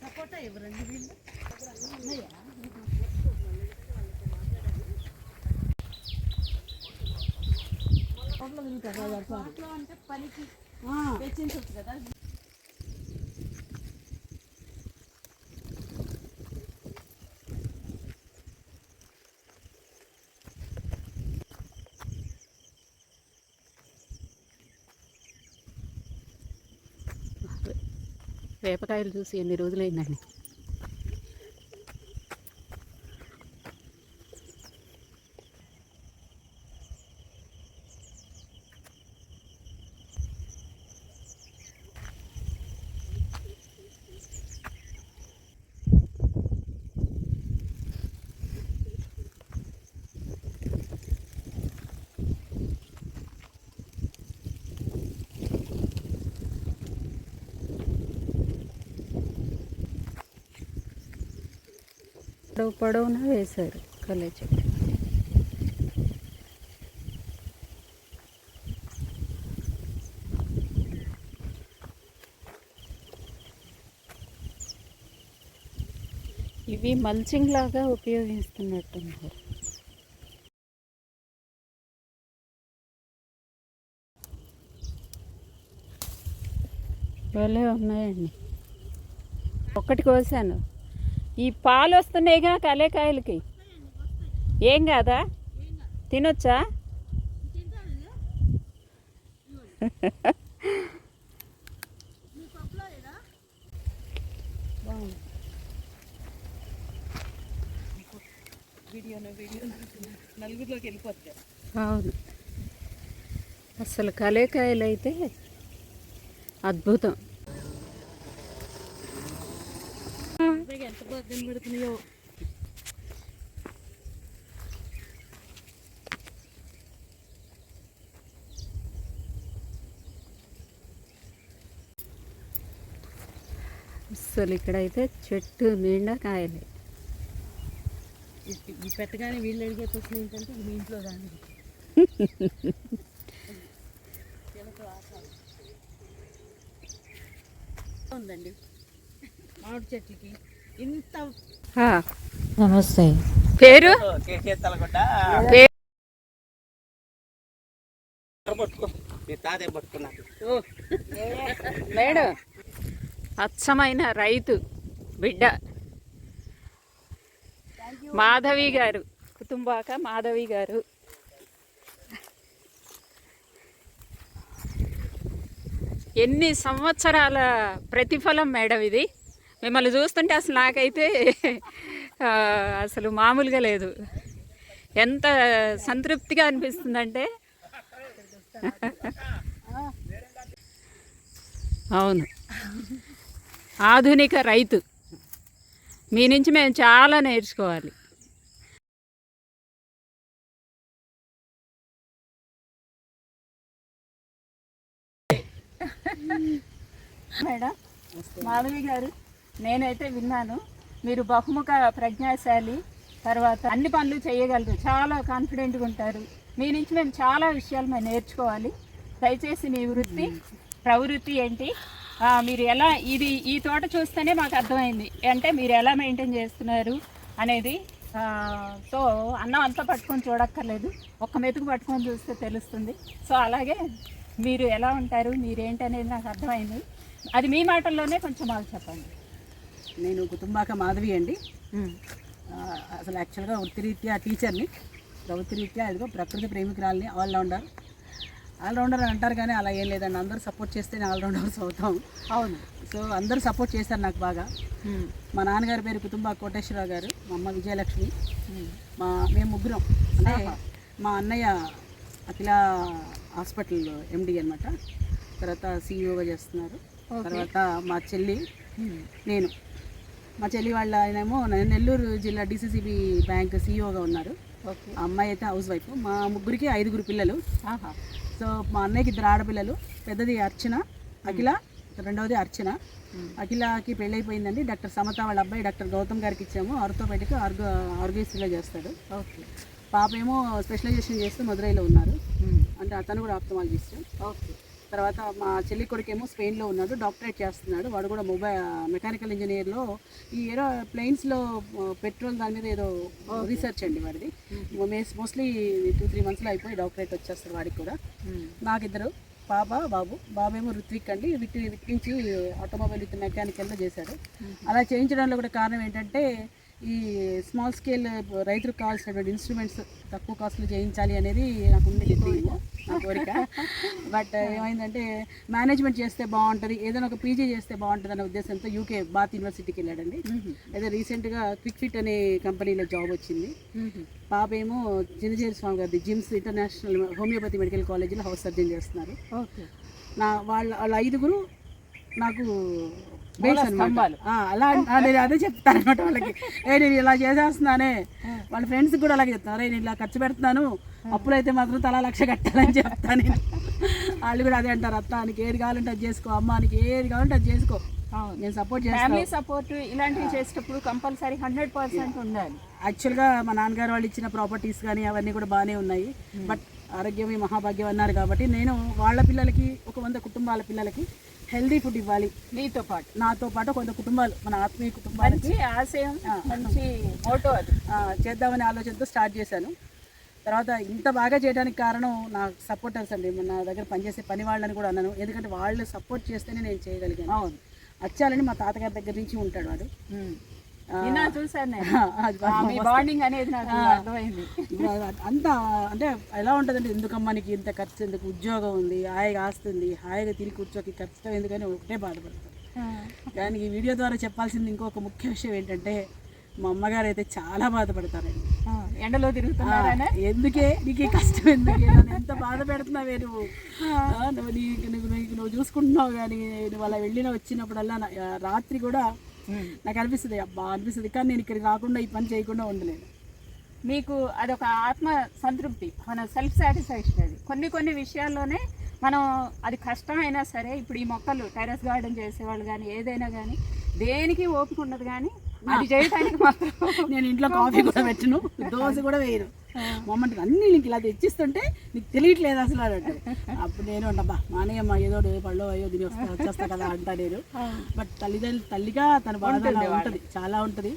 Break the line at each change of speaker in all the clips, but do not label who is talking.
సపోటా ఎవరండి వీళ్ళు
అంటే పనికి. తెచ్చించవచ్చు కదా.
వేపకాయలు చూసి ఎన్ని రోజులైందండి? పొడవు పొడవున వేశారు కలే చెట్టు ఇవి మల్చింగ్ లాగా ఉపయోగిస్తున్నట్టున్నారు. భలే ఉన్నాయండి. ఒక్కటి కోసాను. ఈ పాలు వస్తున్నాయిగా కలేకాయలకి ఏం కాదా? తినొచ్చా?
నలుగురిలోకి
అవును. అసలు కలేకాయలు అయితే అద్భుతం
ఎంత బాగా కనబడుతున్నాయో
అసలు ఇక్కడైతే చెట్టు నిండా కాయలే.
ఈ- పెట్టగానే వీళ్ళు అడిగే క్వశ్చన్ ఏంటంటే మీ ఇంట్లో కానీ ఉందండి. మామిడి చెట్లకి ఇంత
నమస్తే.
పేరు? మేడం అచ్చమైన రైతు బిడ్డ. మాధవి గారు కుటుంబాక మాధవి గారు. ఎన్ని సంవత్సరాల ప్రతిఫలం మేడం ఇది? మిమ్మల్ని చూస్తుంటే అసలు నాకైతే అసలు మామూలుగా లేదు. ఎంత సంతృప్తిగా అనిపిస్తుందంటే. అవును. ఆధునిక రైతు. మీ నుంచి మేము చాలా నేర్చుకోవాలి. మేడం మాధవి గారు. నేనైతే విన్నాను. మీరు బహుముఖ ప్రజ్ఞాశాలి తర్వాత అన్ని పనులు చేయగలరు. చాలా కాన్ఫిడెంట్గా ఉంటారు. మీ నుంచి మేము చాలా విషయాలు మేము నేర్చుకోవాలి. దయచేసి మీ వృత్తి ప్రవృత్తి ఏంటి? మీరు ఎలా ఇది ఈ తోట చూస్తేనే మాకు అర్థమైంది. అంటే మీరు ఎలా మెయింటైన్ చేస్తున్నారు అనేది సో అన్నం అంతా పట్టుకొని చూడక్కర్లేదు. ఒక్క మెతుకు పట్టుకొని చూస్తే తెలుస్తుంది. సో అలాగే మీరు ఎలా ఉంటారు మీరేంటి అనేది నాకు అర్థమైంది. అది మీ మాటల్లోనే కొంచెం మాకు చెప్పండి.
నేను కుటుంబాక మాధవి అండి. అసలు యాక్చువల్గా వృత్తిరీత్యా టీచర్ని. వృత్తిరీత్యా ఇదిగో ప్రకృతి ప్రేమికురాలని ఆల్రౌండర్. ఆల్రౌండర్ అని అంటారు కానీ అలా ఏం లేదండి. అందరూ సపోర్ట్ చేస్తేనే ఆల్రౌండర్స్ అవుతాం.
అవును.
సో అందరూ సపోర్ట్ చేశారు నాకు బాగా. మా నాన్నగారి పేరు కుటుంబ కోటేశ్వరరావు గారు మా అమ్మ విజయలక్ష్మి మా మేము ముగ్గురం. అంటే మా అన్నయ్య అఖిల హాస్పిటల్ ఎండి అనమాట తర్వాత సీఈఓగా చేస్తున్నారు. తర్వాత మా చెల్లి నేను. మా చెల్లి వాళ్ళ ఆయనేమో నెల్లూరు జిల్లా డిసిసిబి బ్యాంక్ సీఈఓగా ఉన్నారు.
ఓకే.
ఆ అమ్మాయి అయితే హౌస్ వైఫ్. మా ముగ్గురికి ఐదుగురు పిల్లలు.
ఆహా.
సో మా అన్నయ్యకి ఇద్దరు ఆడపిల్లలు. పెద్దది అర్చన అఖిల రెండవది అర్చన. అఖిలకి పెళ్ళైపోయిందండి. డాక్టర్ సమత వాళ్ళ అబ్బాయి డాక్టర్ గౌతమ్ గారికి ఇచ్చాము. ఆర్థోపెడిక్ ఆర్గో ఆర్గేస్లో చేస్తాడు.
ఓకే.
పాప ఏమో స్పెషలైజేషన్ చేస్తూ మదురైలో ఉన్నారు. అంటే అతను కూడా ఆప్తమాలజిస్ట్.
ఓకే.
తర్వాత మా చెల్లి కొడుకేమో స్పెయిన్లో ఉన్నాడు డాక్టరేట్ చేస్తున్నాడు. వాడు కూడా మొబైల్ మెకానికల్ ఇంజనీర్లో ఈ ఏరో ప్లేన్స్లో పెట్రోల్ దాని మీద ఏదో రీసెర్చ్ అండి వాడిది. మోస్ట్లీ టూ త్రీ మంత్స్లో అయిపోయి డాక్టరేట్ వచ్చేస్తారు వాడికి కూడా. నాకు ఇద్దరు పాప బాబు. బాబేమో ఋత్విక్ అండి. విట్టి విట్టించి ఆటోమొబైల్ విత్ మెకానికల్లో చేశాడు. అలా చేయించడంలో కూడా కారణం ఏంటంటే ఈ స్మాల్ స్కేల్ రైతులకు కావాల్సినటువంటి ఇన్స్ట్రుమెంట్స్ తక్కువ కాస్ట్లో చేయించాలి అనేది నాకు ఉంది నా కోరిక. బట్ ఏమైందంటే మేనేజ్మెంట్ చేస్తే బాగుంటుంది ఏదైనా ఒక పీజీ చేస్తే బాగుంటుంది అనే ఉద్దేశంతో యూకే బాత్ యూనివర్సిటీకి వెళ్ళాడండి. అయితే రీసెంట్గా క్విక్ ఫిట్ అనే కంపెనీలో జాబ్ వచ్చింది. పాప ఏమో చిన్నచేరి స్వామి గారి జిమ్స్ ఇంటర్నేషనల్ హోమియోపతి మెడికల్ కాలేజీలో హౌస్ సర్జన్ చేస్తున్నారు.
ఓకే.
నా వాళ్ళ వాళ్ళ ఐదుగురు నాకు.
స్తంభాలు.
అలా నేను అదే చెప్తాను అనమాట వాళ్ళకి. ఏ నేను ఇలా చేసేస్తున్నానే. వాళ్ళ ఫ్రెండ్స్ కూడా అలాగే చెప్తాను "అరే, నేను ఇలా ఖర్చు పెడుతున్నాను. అప్పులు అయితే మాత్రం తలా లక్ష కట్టాలని చెప్తాను నేను. వాళ్ళు కూడా అదే అంటారు. అత్త నీకు ఏది కావాలంటే అది చేసుకో. అమ్మ నీకు ఏది కావాలంటే అది చేసుకో. నేను సపోర్ట్ చేస్తాను
ఫ్యామిలీ సపోర్ట్ ఇలాంటివి చేసేటప్పుడు కంపల్సరీ హండ్రెడ్ పర్సెంట్ ఉండాలి.
యాక్చువల్గా మా నాన్నగారు వాళ్ళు ఇచ్చిన ప్రాపర్టీస్ కానీ అవన్నీ కూడా బాగానే ఉన్నాయి. బట్ ఆరోగ్యమే మహాభాగ్యం అన్నారు కాబట్టి నేను వాళ్ళ పిల్లలకి ఒక వంద కుటుంబాల పిల్లలకి హెల్దీ ఫుడ్ ఇవ్వాలి.
నీతో పాటు.
నాతో పాటు కొంత కుటుంబాలు మన ఆత్మీయ కుటుంబాలకి.
మంచి ఆశయం మంచి మోటో అది.
చేద్దామనే ఆలోచనతో స్టార్ట్ చేశాను. తర్వాత ఇంత బాగా చేయడానికి కారణం నా సపోర్టర్స్ అండి. నా దగ్గర పనిచేసే పని వాళ్ళని కూడా అన్నాను. ఎందుకంటే వాళ్ళు సపోర్ట్ చేస్తేనే నేను చేయగలిగాను.
అవును.
వచ్చాలని మా తాతగారి దగ్గర నుంచి ఉంటాడు వాడు.
నిన్న చూసాను నేను. బాండింగ్ అనేది నాకు అర్థమైంది.
అంతా అంటే ఎలా ఉంటుందంటే ఎందుకమ్మా నీకు ఇంత ఖర్చు ఎందుకు ఉద్యోగం ఉంది హాయిగా ఆస్తుంది హాయిగా తిరిగి కూర్చోకి ఖర్చుతో ఎందుకని ఒకటే బాధపడతారు కానీ ఈ వీడియో ద్వారా చెప్పాల్సింది ఇంకొక ముఖ్య విషయం ఏంటంటే మా అమ్మగారు అయితే చాలా బాధపడతారండి.
ఎండలో తిరుగుతున్నారనే?
ఎందుకే? నీకు కష్టం ఎందుకే? ఎంత బాధ పెడుతున్నావే నువ్వు? నువ్వు నీకు నువ్వు నీకు నువ్వు చూసుకుంటున్నావు కానీ నువ్వు అలా వెళ్ళిన వచ్చినప్పుడల్లా రాత్రి కూడా నాకు అనిపిస్తుంది అబ్బా అనిపిస్తుంది. కానీ నేను ఇక్కడికి రాకుండా ఈ పని చేయకుండా ఉండలేను.
మీకు అదొక ఆత్మ సంతృప్తి మన సెల్ఫ్ సాటిస్ఫాక్షన్ అది. కొన్ని కొన్ని విషయాల్లోనే మనం అది కష్టమైనా సరే ఇప్పుడు ఈ మొక్కలు టెరెస్ గార్డెన్ చేసేవాళ్ళు కానీ ఏదైనా కానీ దేనికి ఓపిక ఉండదు కానీ అది చేయడానికి మాత్రం
నేను ఇంట్లో కాఫీ కూడా పెట్టను దోశ కూడా వేయను. మొమ్మంటే అన్ని నీకు ఇలా తెచ్చిస్తుంటే నీకు తెలియట్లేదు అసలు అని అంటారు అప్పుడు నేను ఉండబ్బా మానేయమ్మ ఏదో పళ్ళు అయ్యో దీని వస్తా వచ్చేస్తా కదా అంటా నేను. బట్ తల్లిదండ్రులు తల్లిగా తన బాధ ఉంటుంది చాలా ఉంటుంది.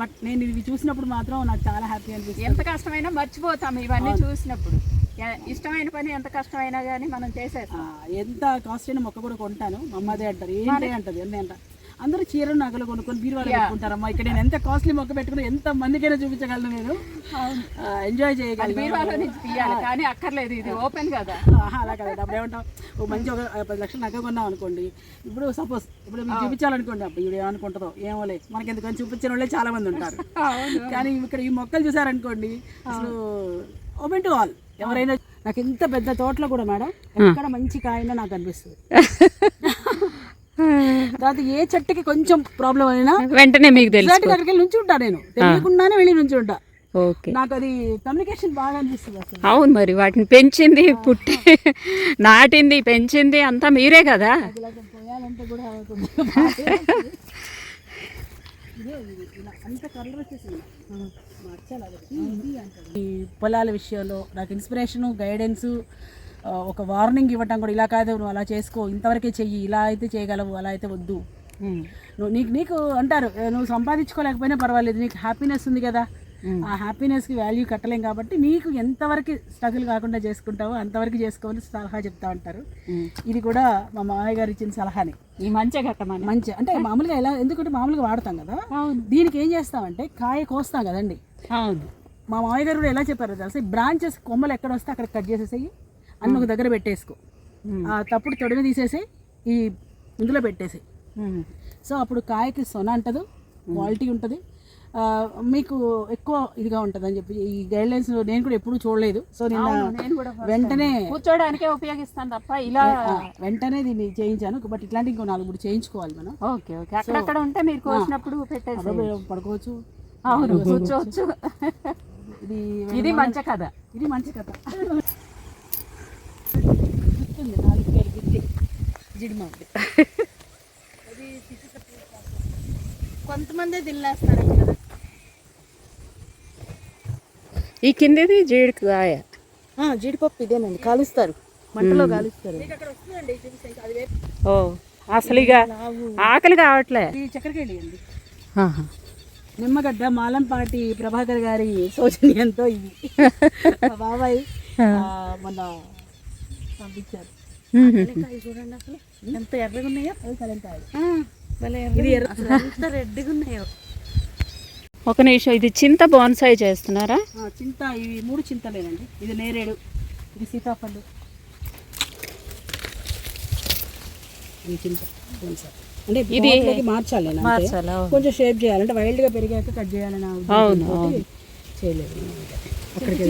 బట్ నేను ఇవి చూసినప్పుడు మాత్రం నాకు చాలా హ్యాపీ అనిపిస్తుంది.
ఎంత కష్టమైనా మర్చిపోతాం ఇవన్నీ చూసినప్పుడు. ఇష్టమైన పని ఎంత కష్టమైనా కానీ మనం చేసేస్తాం.
ఎంత కాస్ట్ అయిన మొక్క కూడా కొంటాను. మా అమ్మ అదే అంటారు ఏంటి అంటది? అన్నీ అంట. అందరూ చీరలు నగలు కొనుక్కొని బీరువాలో పెట్టుకుంటారమ్మా. ఇక్కడ నేను ఎంత కాస్ట్లీ మొక్క పెట్టుకుని ఎంత మందికైనా చూపించగలను నేను. ఎంజాయ్ చేయగలను.
బీరువాలో నుంచి తీయాలి కానీ అక్కర్లేదు ఇది ఓపెన్ కదా.
ఆహా, అలా కదా. అప్పుడు ఏమంటాం? ఓ మంచి ఒక పది లక్షలు నగ కొన్నాం అనుకోండి. ఇప్పుడు సపోజ్ ఇప్పుడు మీకు చూపించాలనుకోండి అప్పుడు ఇప్పుడు ఏమనుకుంటుందో ఏమోలే. మనకి ఎందుకని చూపించిన వాళ్ళే చాలా మంది ఉంటారు. కానీ ఇక్కడ ఈ మొక్కలు చూసారనుకోండి అసలు ఓపెన్ టు ఆల్ ఎవరైనా నాకు ఎంత పెద్ద తోటలో కూడా మేడం ఎక్కడ మంచి కాయనో నాకు అనిపిస్తుంది. తర్వాత ఏ చెట్టుకి కొంచెం ప్రాబ్లం అయినా
వెంటనే మీకు తెలుసు
దగ్గరికి వెళ్ళి నుంచి ఉంటా నేను. తెలియకుండానే వెళ్ళి నుంచి ఉంటా.
ఓకే.
నాకు అది కమ్యూనికేషన్ బాగా అనిపిస్తుంది
అవును మరి వాటిని పెంచింది పుట్టి నాటింది పెంచింది అంతా మీరే కదా.
పొలాల విషయంలో నాకు ఇన్స్పిరేషను గైడెన్స్ ఒక వార్నింగ్ ఇవ్వటం కూడా ఇలా కాదు నువ్వు అలా చేసుకో ఇంతవరకే చెయ్యి ఇలా అయితే చేయగలవు అలా అయితే వద్దు. నువ్వు నీకు నీకు అంటారు "ఏ, నువ్వు సంపాదించుకోలేకపోయినా పర్వాలేదు నీకు హ్యాపీనెస్ ఉంది కదా. ఆ హ్యాపీనెస్కి వాల్యూ కట్టలేం కాబట్టి నీకు ఎంతవరకు స్ట్రగుల్ కాకుండా చేసుకుంటావో అంతవరకు చేసుకోవాలని సలహా చెప్తా ఉంటారు ఇది కూడా మా మామయ్య గారు ఇచ్చిన సలహానే.
ఈ మంచిగా కట్టమని.
మంచి. అంటే మామూలుగా ఎలా ఎందుకంటే మామూలుగా వాడతాం కదా. దీనికి ఏం చేస్తామంటే కాయ కోస్తాం కదండి.
అవును.
మా మామయ్య గారు కూడా ఎలా చెప్పారో తెలుసా? బ్రాంచెస్ కొమ్మలు ఎక్కడ వస్తే అక్కడ కట్ చేసేసేయి. అన్ని ఒక దగ్గర పెట్టేసుకో. ఆ తప్పుడు తొడిమి తీసేసి ఈ ఇందులో పెట్టేసేయి సో అప్పుడు కాయకి సొన అంటదు క్వాలిటీ ఉంటుంది. మీకు ఎక్కువ ఇదిగా ఉంటుంది అని చెప్పి ఈ గైడ్ లైన్స్ నేను కూడా ఎప్పుడూ చూడలేదు. సో
నేను
వెంటనే
కూర్చోడానికే ఉపయోగిస్తాను తప్ప ఇలా
వెంటనే దీన్ని చేయించాను. బట్ ఇట్లాంటి ఇంకో నాలుగు మూడు చేయించుకోవాలి మనం.
Okay okay. అక్కడక్కడ ఉంటే మీరు కోసినప్పుడు పెట్టేసి
పడుకోవచ్చు.
అవును కూర్చోవచ్చు.
ఇది
ఇది మంచి కథ.
ఇది మంచి కథ. గుర్తుంది నాలుగు వేలు జిడిమాది కొంతమంది కదా.
ఈ కిందది జీడికాయ ఆ, జీడిపప్పు ఇదేనండి కాలుస్తారు. మంటలో కాలుస్తారు.
ఓ అసలు ఇక ఆకలి కావట్లే.
నిమ్మగడ్డ మాలంపాటి ప్రభాకర్ గారి సౌజన్యంతో ఇది. బాబాయ్ ఆ, మొన్న పంపించారు.
చూడండి అసలు. ఎంత ఎర్రగా ఉన్నాయో. ఎంత రెడ్గా ఉన్నాయో.
ఒక నిమిషం ఇది చింత బోన్సాయి చేస్తున్నారా?
చింత ఇవి మూడు చింతలేనండి. ఇది నేరేడు ఇది సీతాఫలం. ఇది చింత కొంచెం. అంటే
ఇది
మార్చాలి? కొంచెం షేప్ చేయాలి. అంటే వైల్డ్గా పెరిగాక కట్ చేయాలని చేయలేదు. అక్కడికి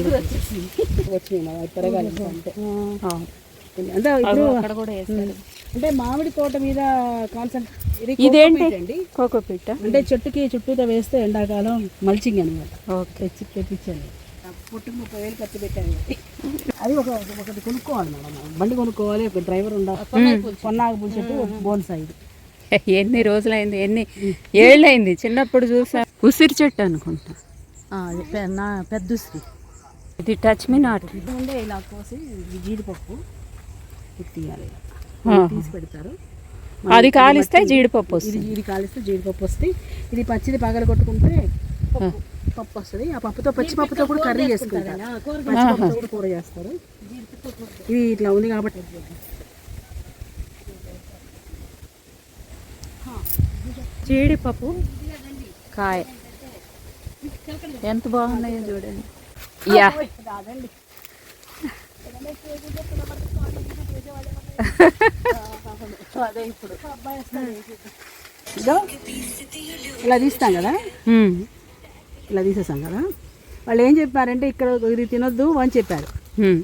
వచ్చినాయి మా పెరగాలి అంటే అంటే ఇప్పుడు
అక్కడ కూడా వేస్తారు
అంటే మామిడి తోట మీద కాన్సెంట్రేట్
ఇదేంటి? కోకోపీట
అంటే చెట్టుకి చుట్టూతో వేస్తే ఎండాకాలం మల్చింగ్ అనమాట తెచ్చి తెప్పించాను పుట్టుకు ముప్పై వేలు ఖర్చు పెట్టాను అది ఒక ఒకటి కొనుక్కోవాలి మేడం. బండి కొనుక్కోవాలి ఒక డ్రైవర్ ఉండాలి కొన్నాక పూల చెట్టు. బోన్స్ ఇది.
ఎన్ని రోజులైంది ఎన్ని ఏళ్ళైంది? చిన్నప్పుడు చూసా. ఉసిరి చెట్టు అనుకుంటా.
పెద్ద ఉసిరి.
ఇది టచ్ మీ నాట్.
ఉండే ఇలా కోసి జీడిపప్పు. ఇది తీయాలి. తీసి పెడతారు.
అది కాలిస్తే జీడిపప్పు
ఇది
వస్తుంది.
ఇది కాలిస్తే జీడిపప్పు వస్తాయి. ఇది పచ్చిది పగల కొట్టుకుంటే పప్పు పప్పు వస్తుంది. ఆ పప్పుతో పచ్చి పప్పుతో కూడా కర్రీ చేసుకుంటారు. పచ్చి పప్పుతో కూడా కూర చేస్తారు. ఇది ఇట్లా ఉంది కాబట్టి.
జీడిపప్పు కాయ. ఎంత బాగున్నాయో చూడండి. యా.
అదే ఇప్పుడు ఇలా తీస్తాం కదా. ఇలా తీసేసాం కదా? వాళ్ళు ఏం చెప్పారంటే ఇక్కడ ఇది తినొద్దు అని చెప్పారు.
మ్మ్.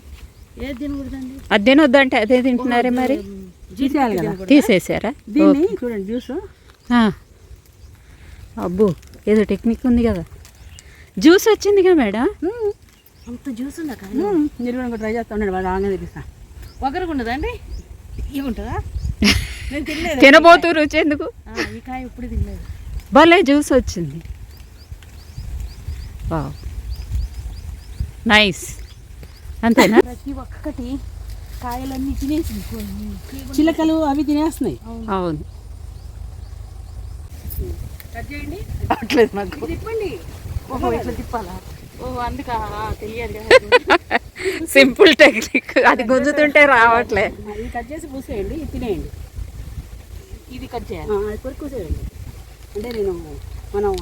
ఏది తినకూడదండి?
అది అదే తింటున్నారే మరి?
తీసేయాలి కదా?
తీసేసారా?
దీన్ని చూడండి జ్యూస్.
ఆ. అబ్బో ఏదో టెక్నిక్ ఉంది కదా. జ్యూస్ వచ్చిందిగా మేడం?
అంత జ్యూస్ ఉందా
మీరు కూడా ట్రై చేస్తా ఉండండి వాళ్ళు రాగానే తెప్పిస్తా.
ఒకరికి ఉండదండి ఇవ్వకుంటుందా
తినబోతూ రుచి ఎందుకు
ఆ, ఈ కాయ ఇప్పుడు తినలేదు.
భలే జ్యూస్ వచ్చింది. వావ్. నైస్. అంతేనా?
ప్రతి ఒక్కటి కాయలన్నీ తినేసింది కొన్ని.
చిలకలు అవి తినేస్తున్నాయి.
అవును. అట్లేదు నాకు.
తిప్పండి.
ఓహో ఇట్లా తిప్పాలా? ఓహో అందుక తెలియదు
సింపుల్ టెక్నిక్. అది గుంజుతుంటే రావట్లే.
ఇది కట్ చేసి పూసేయండి ఇది తినేయండి.
ఇది కట్ చేయాలి.
ఆ, అది కొరుక్కుసేయండి అంటే నేను మనం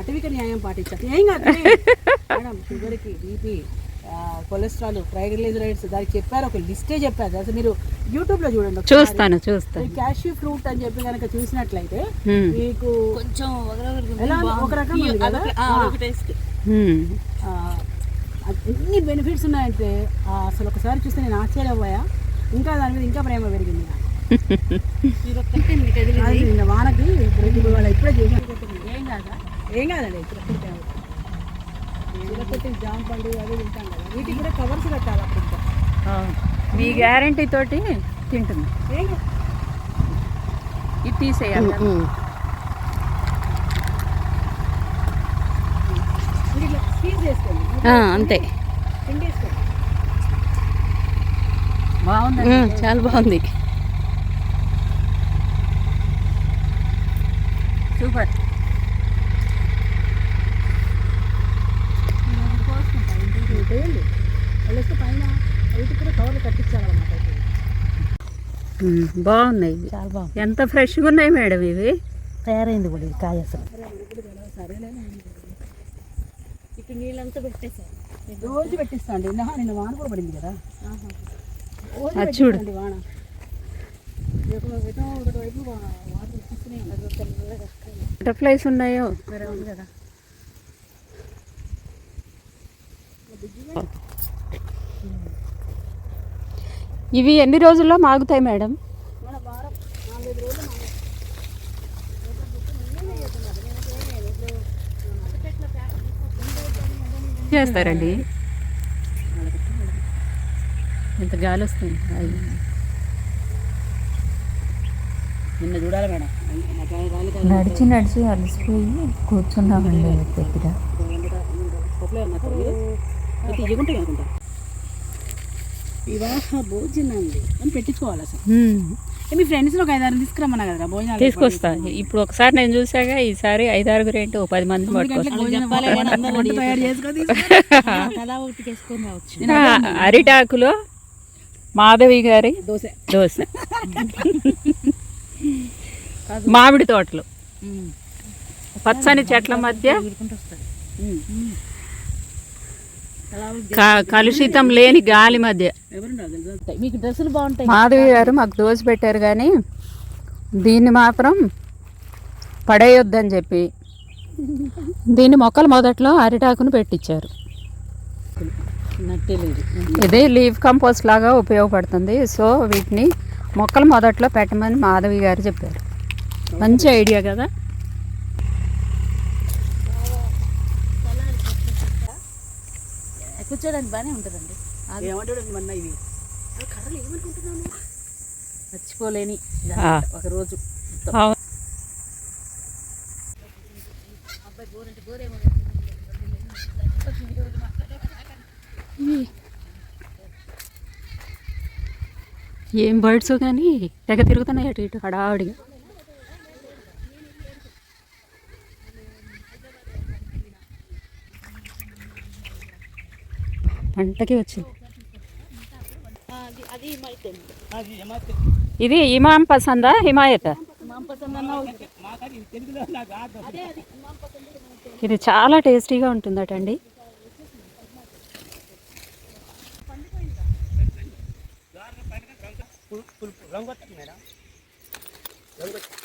అటవిక న్యాయం పాటించాలి. ఏం కాదు. మేడం షుగర్కి బీపీ కొలెస్ట్రాల్ ట్రైగ్లిజరైడ్స్ దానికి చెప్పారు ఒక లిస్టే చెప్పారు. అసలు మీరు యూట్యూబ్లో చూడండి.
చూస్తాను చూస్తాను
ఈ క్యాష్యూ ఫ్రూట్ అని చెప్పి కనుక చూసినట్లయితే. మీకు
కొంచెం
ఒక రకం ఎన్ని బెనిఫిట్స్ ఉన్నాయంటే ఆ, అసలు ఒకసారి చూస్తే నేను ఆశ్చర్యపోయా ఇంకా దాని మీద ఇంకా ప్రేమ పెరిగింది నిన్న వానకి వాళ్ళు ఇప్పుడే చేసి ఏం కాదా ఏం కాదండి చిరకొట్టి జామ పండు అవి తింటాం కదా. వీటికి కూడా కవర్స్ కట్టాలి అప్పుడు.
మీ గ్యారంటీ తోటి తింటుంది
ఏం కాదు.
ఇది తీసేయాలి
చేసుకోండి
అంతే. చాలా బాగుంది.
సూపర్. బాగున్నాయి.
చాలా బాగుంది.
ఎంత ఫ్రెష్గా ఉన్నాయి మేడం ఇవి?
తయారైంది కూడా ఇది కాయ అసలు. ఇటు నీళ్ళంతా పెట్టేశారు
రోజు పెట్టిస్తా అండి. నిన్న నిన్న వాన కూడా పడింది కదా. రోజు
చూడు.
వాన.
బటర్ఫ్లైస్ ఉన్నాయో?
ఉంది కదా.
ఇవి ఎన్ని రోజుల్లో మాగుతాయి మేడం
మన వారం నాలుగైదు రోజులు మానే.
చేస్తారండి ఎంత గాలి వస్తుంది అయ్యో.
నిన్న చూడాలి మేడం.
నడిచి నడిచి అలసిపోయి కూర్చున్నామండి దగ్గర
పప్పులే ఉన్నా అయితే ఇవ్వకుంటాయి అనుకుంటా వివాహ భోజనాలు అని పెట్టించుకోవాలి అసలు. మీ ఫ్రెండ్స్ ఒక ఐదారు తీసుకురమ్మన్నా కదరా భోజనాలు
తీసుకొస్తా. ఇప్పుడు ఒకసారి నేను చూసాక ఈసారి ఐదారుగురు ఏంటి ఓ పది మంది ఆ, అరిటాకులో మాధవి గారి
దోశ.
దోశ. మామిడి తోటలు. పచ్చని చెట్ల మధ్య కలుషితం లేని గాలి మధ్య.
మీకు డ్రెస్సులు బాగుంటాయి.
మాధవి గారు మాకు దోశ పెట్టారు కానీ దీన్ని మాత్రం పడేయొద్దని చెప్పి. దీన్ని మొక్కల మొదట్లో అరిటాకును పెట్టించారు ఇదే లీవ్ కంపోస్ట్ లాగా ఉపయోగపడుతుంది. సో వీటిని మొక్కల మొదట్లో పెట్టమని మాధవి గారు చెప్పారు. మంచి ఐడియా కదా.
కూర్చోడానికి బాగానే ఉంటుందండి.
ఏమంటాడు మొన్న ఇవి అవి కర్రలు ఏమనుకుంటున్నాను మర్చిపోలేని
ఆ.
ఒక రోజు
అవును. ఏం బర్డ్స్ కానీ తెగ తిరుగుతున్నాయి అటు ఇటు హడావుడిగా. పంటకి వచ్చింది. ఇది ఇమాం పసందా హిమాయత? ఇది చాలా టేస్టీగా ఉంటుందటండి
రంగు వస్తుంది మేడం రంగు వస్తుంది.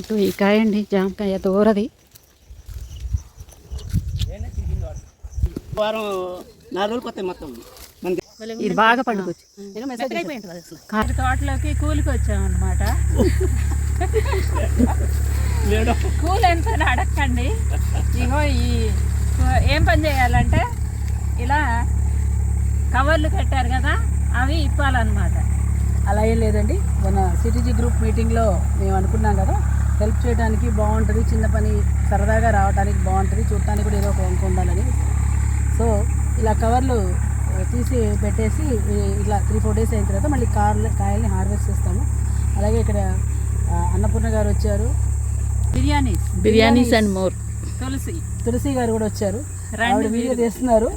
ఇటు ఈ కాయ అండి జామకాయ దూరది
వారం నాలుగు రోజులు కొత్త మొత్తం.
ఇది బాగా పండుకొచ్చు.
కారు తోటలోకి కూలికి వచ్చామన్నమాట. కూలి ఎంత అడగండి ఇగో ఈ ఏం పని చేయాలంటే ఇలా కవర్లు కట్టారు కదా అవి ఇప్పాలన్నమాట.
అలా ఏం లేదండి. మన సిటీజీ గ్రూప్ మీటింగ్లో మేము అనుకున్నాం కదా హెల్ప్ చేయడానికి బాగుంటుంది చిన్న పని సరదాగా రావడానికి బాగుంటుంది చూడటానికి కూడా ఏదో ఒక వంక ఉండాలని సో ఇలా కవర్లు తీసి పెట్టేసి ఇట్లా త్రీ ఫోర్ డేస్ అయిన తర్వాత మళ్ళీ కార్లు కాయల్ని హార్వెస్ట్ చేస్తాము. అలాగే ఇక్కడ అన్నపూర్ణ గారు వచ్చారు.
Biryanis
biryanis and more.
తులసి
తులసి గారు కూడా వచ్చారు. వీడియో తీస్తున్నారు.